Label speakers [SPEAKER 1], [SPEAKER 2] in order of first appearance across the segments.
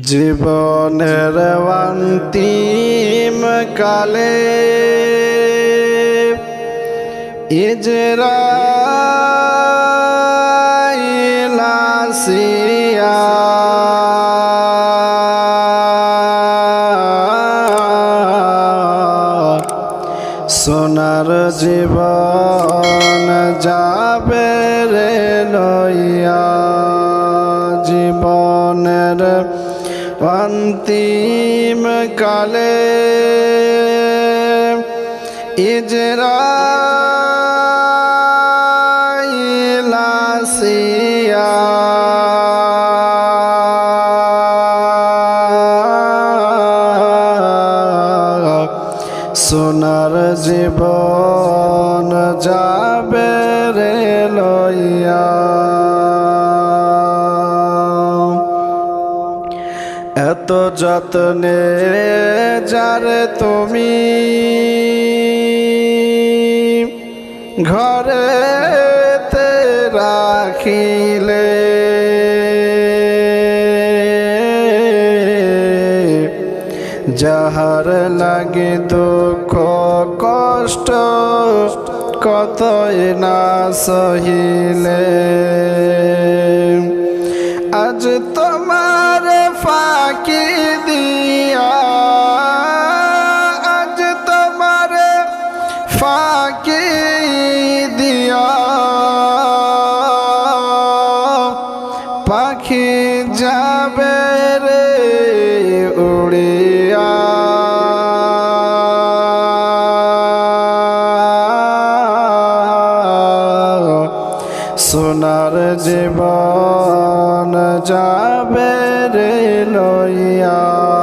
[SPEAKER 1] জীবনের অন্তিম কালে ইজরাইলাসিয়া সোনার জীবন অন্তিম কালে ইজরাইলাসিয়া সোনার জীবন যাবে রে লইয়া। এত যত্নে যারে তুমি। ঘরে রাখিলে। যাহার লাগে দুঃখ কষ্ট কতই না সহিলে। আজ ফাঁকি দিয়া। পাখি যাবে রে উড়িয়া। সোনার জীবন যাবে রে লইয়া।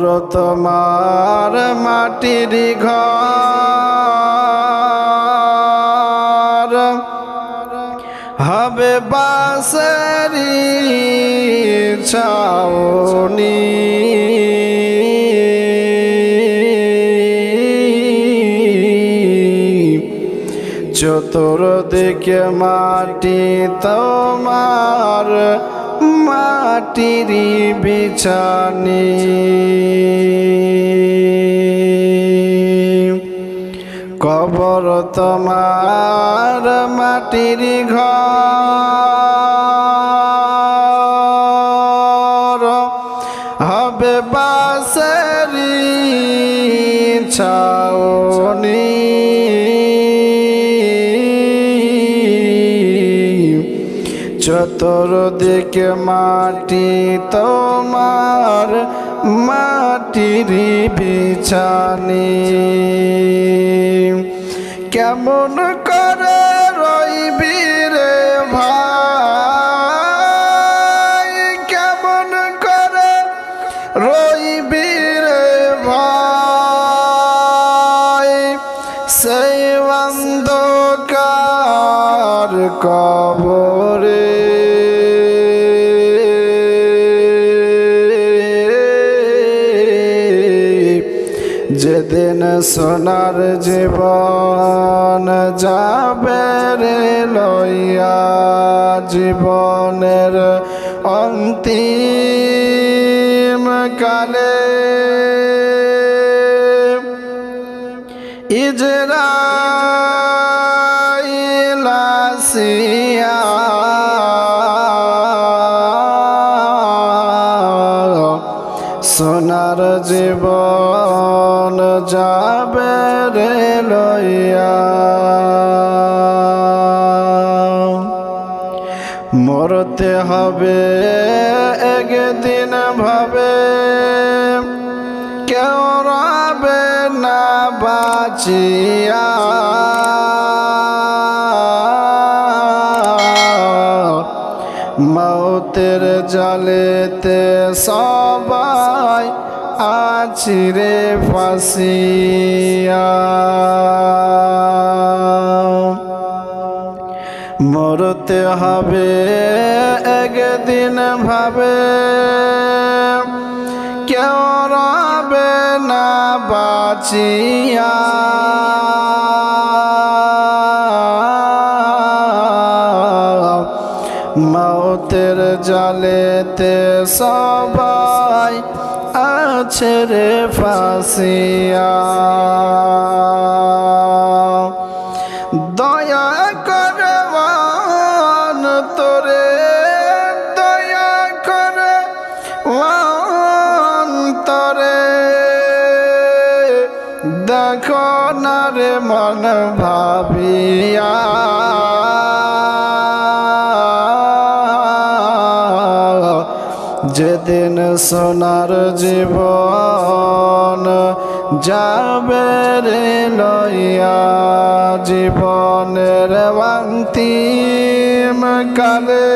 [SPEAKER 1] কবর তোমার মাটির ঘর। হবে বাসরি ছাউনি। চতুর্দিকে মাটি তোমার মাটির বিছানি। কবর তোমার মাটির ঘর। চতুর্দিকে মাটি তোমার মাটির বিছানি। কেমন করে রইবি রে ভাই? কেমন করে রইবি রে ভাই? সেই অন্ধকার কবরে সোনার জীবন যাবে রে লইয়া জীবনের অন্তিম কালে। ইজরাইলাসিয়া সোনার জীবন যাবে রে লইয়া। মরতে হবে একদিন ভাবে, কেউ রবে না বাঁচিয়া। মৌতের জলেতে সবাই আছি রে ফাঁসিয়া। মরতে হবে একদিন ভাবে। কেউ রবে না বাঁচিয়া। মাউতের জালেতে সবাই রে ফাঁসিয়া। দয়া করে মান তোরে, দয়া করে মান তোরে। দেখো না রে মন ভাবিয়া। যেদিন সোনার জীবন যাবে রে লইয়া জীবনের বান্তিম কালে।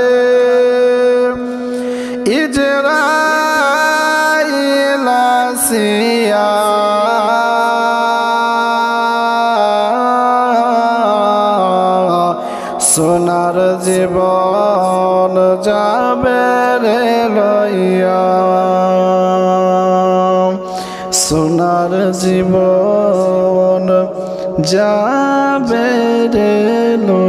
[SPEAKER 1] সোনার জীবন যাবে রে লইয়া